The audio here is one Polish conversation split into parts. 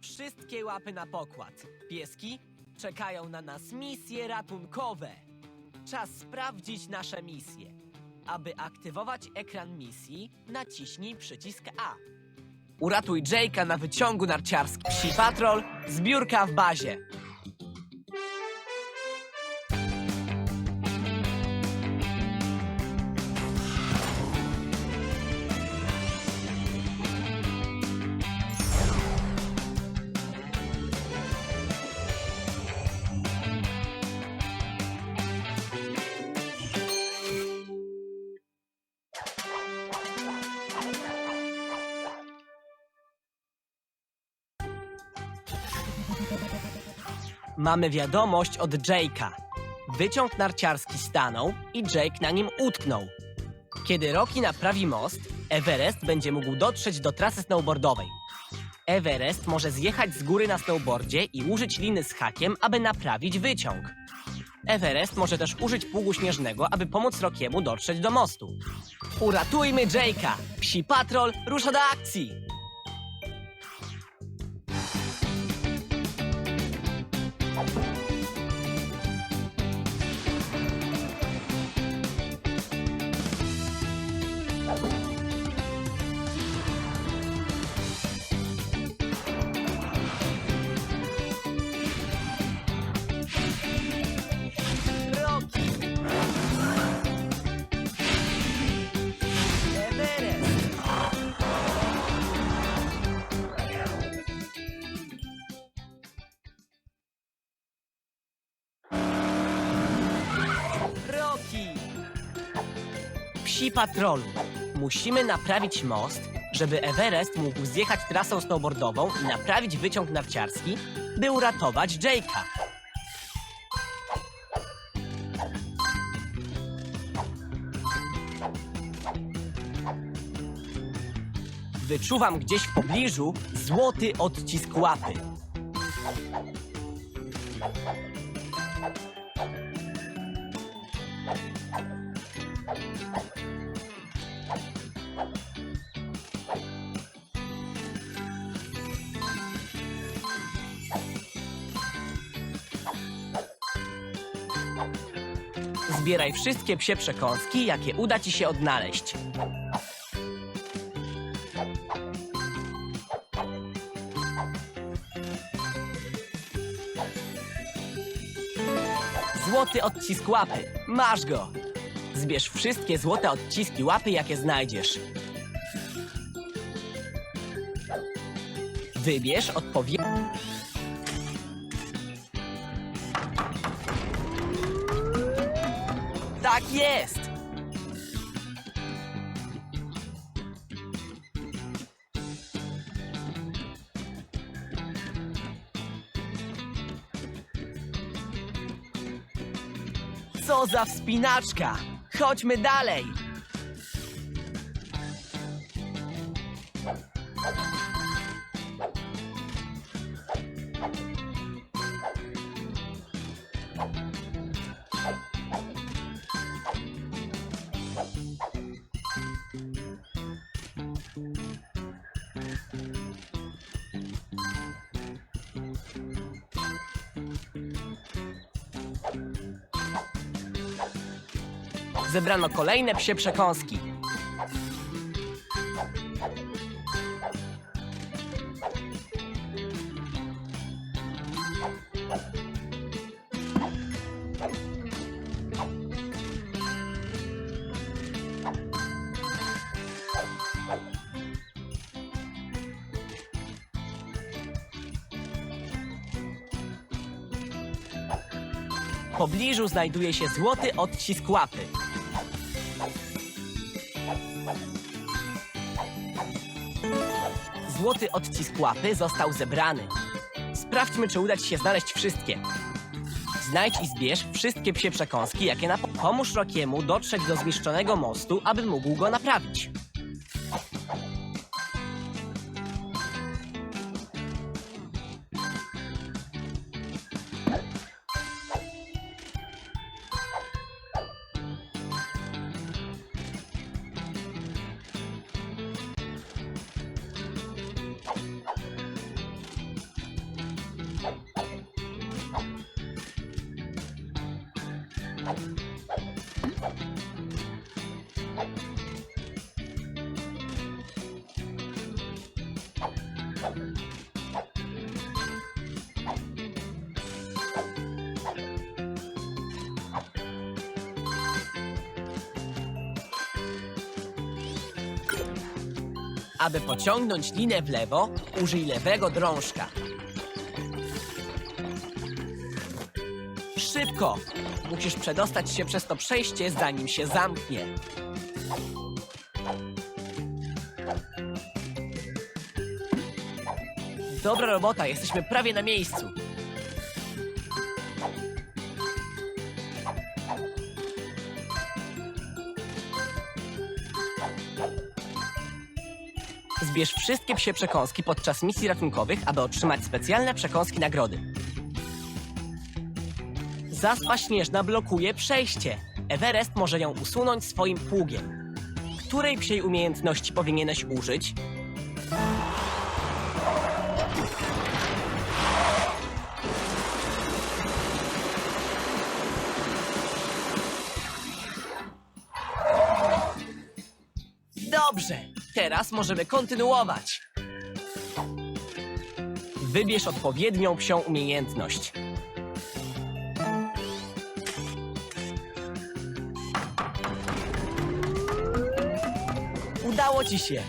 Wszystkie łapy na pokład. Pieski czekają na nas misje ratunkowe. Czas sprawdzić nasze misje. Aby aktywować ekran misji, naciśnij przycisk A. Uratuj Jake'a na wyciągu narciarskim. Psi Patrol, zbiórka w bazie. Mamy wiadomość od Jake'a. Wyciąg narciarski stanął i Jake na nim utknął. Kiedy Rocky naprawi most, Everest będzie mógł dotrzeć do trasy snowboardowej. Everest może zjechać z góry na snowboardzie i użyć liny z hakiem, aby naprawić wyciąg. Everest może też użyć pługu śnieżnego, aby pomóc Rockiemu dotrzeć do mostu. Uratujmy Jake'a! Psi Patrol rusza do akcji! Psi patrolu. Musimy naprawić most, żeby Everest mógł zjechać trasą snowboardową i naprawić wyciąg narciarski, by uratować Jake'a. Wyczuwam gdzieś w pobliżu złoty odcisk łapy. Zbieraj wszystkie psie przekąski, jakie uda ci się odnaleźć. Złoty odcisk łapy. Masz go. Zbierz wszystkie złote odciski łapy, jakie znajdziesz. Wybierz odpowiedni. Jest! Co za wspinaczka! Chodźmy dalej! Zebrano kolejne psie przekąski. W pobliżu znajduje się złoty odcisk łapy. Złoty odcisk łapy został zebrany. Sprawdźmy, czy uda ci się znaleźć wszystkie. Znajdź i zbierz wszystkie psie przekąski, jakie na... Pomóż Rockiemu dotrzeć do zniszczonego mostu, aby mógł go naprawić. Aby pociągnąć linę w lewo, użyj lewego drążka. Szybko! Musisz przedostać się przez to przejście, zanim się zamknie. Dobra robota, jesteśmy prawie na miejscu. Zbierz wszystkie psie przekąski podczas misji ratunkowych, aby otrzymać specjalne przekąski nagrody. Zaspa śnieżna blokuje przejście. Everest może ją usunąć swoim pługiem. Której psiej umiejętności powinieneś użyć? Dobrze, teraz możemy kontynuować. Wybierz odpowiednią psią umiejętność. Udało ci się.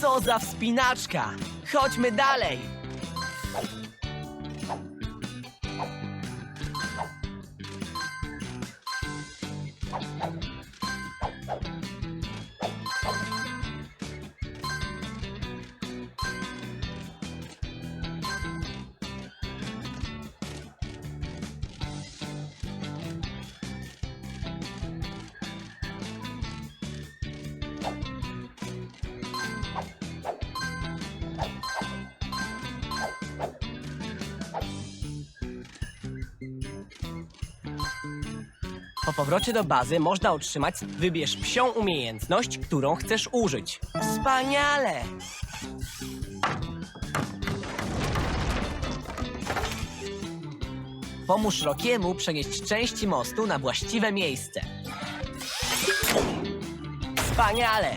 Co za wspinaczka! Chodźmy dalej! Po powrocie do bazy można otrzymać wybierz psią umiejętność, którą chcesz użyć. Wspaniale! Pomóż Rokiemu przenieść części mostu na właściwe miejsce. Wspaniale!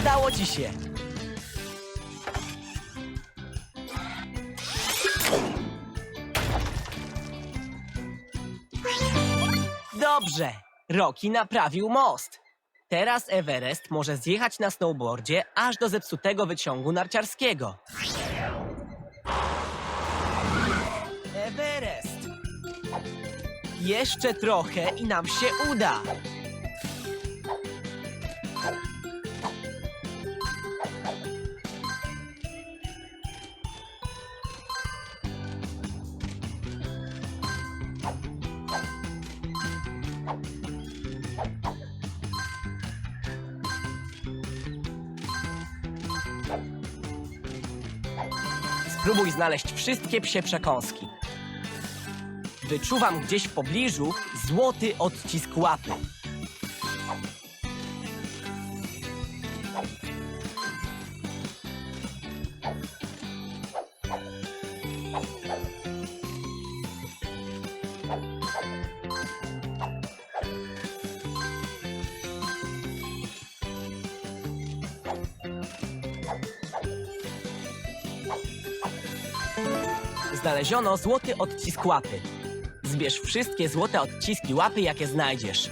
Udało ci się! Dobrze! Roki naprawił most. Teraz Everest może zjechać na snowboardzie aż do zepsutego wyciągu narciarskiego. Everest! Jeszcze trochę i nam się uda. Spróbuj znaleźć wszystkie psie przekąski. Wyczuwam gdzieś w pobliżu złoty odcisk łapy. Znaleziono złoty odcisk łapy. Zbierz wszystkie złote odciski łapy, jakie znajdziesz.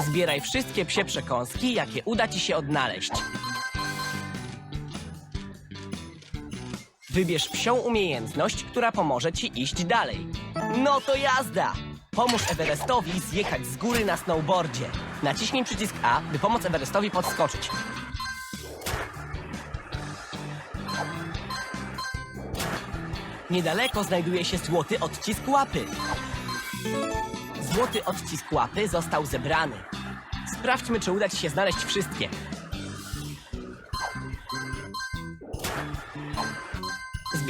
Zbieraj wszystkie psie przekąski, jakie uda ci się odnaleźć. Wybierz psią umiejętność, która pomoże ci iść dalej. No to jazda! Pomóż Everestowi zjechać z góry na snowboardzie. Naciśnij przycisk A, by pomóc Everestowi podskoczyć. Niedaleko znajduje się złoty odcisk łapy. Złoty odcisk łapy został zebrany. Sprawdźmy, czy uda ci się znaleźć wszystkie.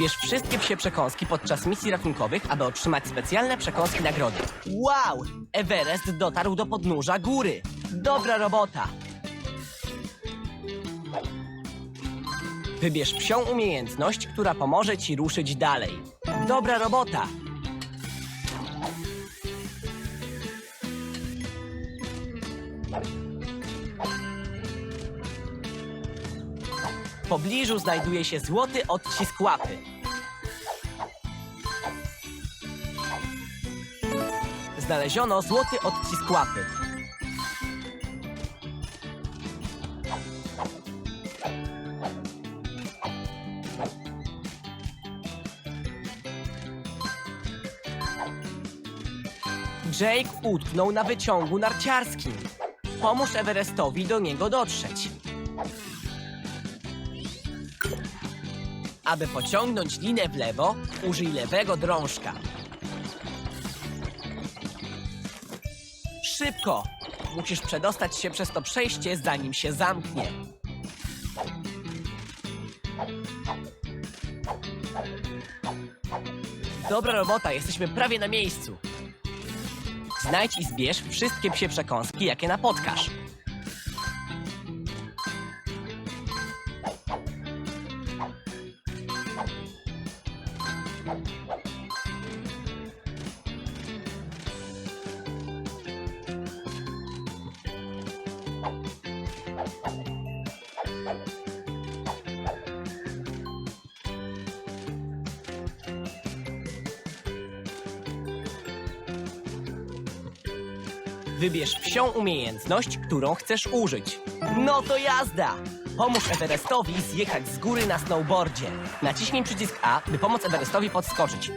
Zbierz wszystkie psie przekąski podczas misji ratunkowych, aby otrzymać specjalne przekąski nagrody. Wow! Everest dotarł do podnóża góry. Dobra robota! Wybierz psią umiejętność, która pomoże ci ruszyć dalej. Dobra robota! W pobliżu znajduje się złoty odcisk łapy. Znaleziono złoty odcisk łapy. Jake utknął na wyciągu narciarskim. Pomóż Everestowi do niego dotrzeć. Aby pociągnąć linę w lewo, użyj lewego drążka. Szybko! Musisz przedostać się przez to przejście, zanim się zamknie. Dobra robota, jesteśmy prawie na miejscu. Znajdź i zbierz wszystkie psie przekąski, jakie napotkasz. Wybierz psią umiejętność, którą chcesz użyć. No to jazda! Pomóż Everestowi zjechać z góry na snowboardzie. Naciśnij przycisk A, by pomóc Everestowi podskoczyć.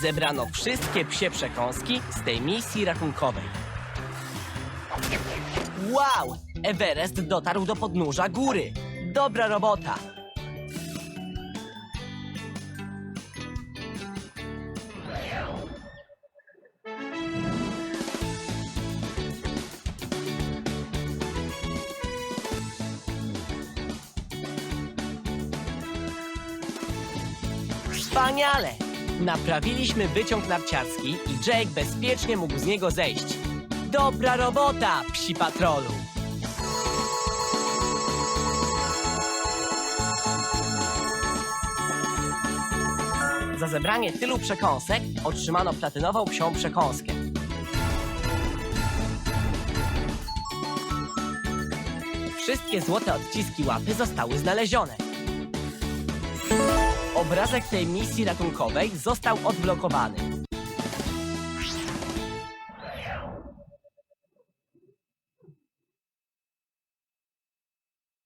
Zebrano wszystkie psie przekąski z tej misji ratunkowej. Wow! Everest dotarł do podnóża góry. Dobra robota! Wspaniale! Naprawiliśmy wyciąg narciarski i Jake bezpiecznie mógł z niego zejść. Dobra robota, psi patrolu! Za zebranie tylu przekąsek otrzymano platynową psią przekąskę. Wszystkie złote odciski łapy zostały znalezione. Obrazek tej misji ratunkowej został odblokowany.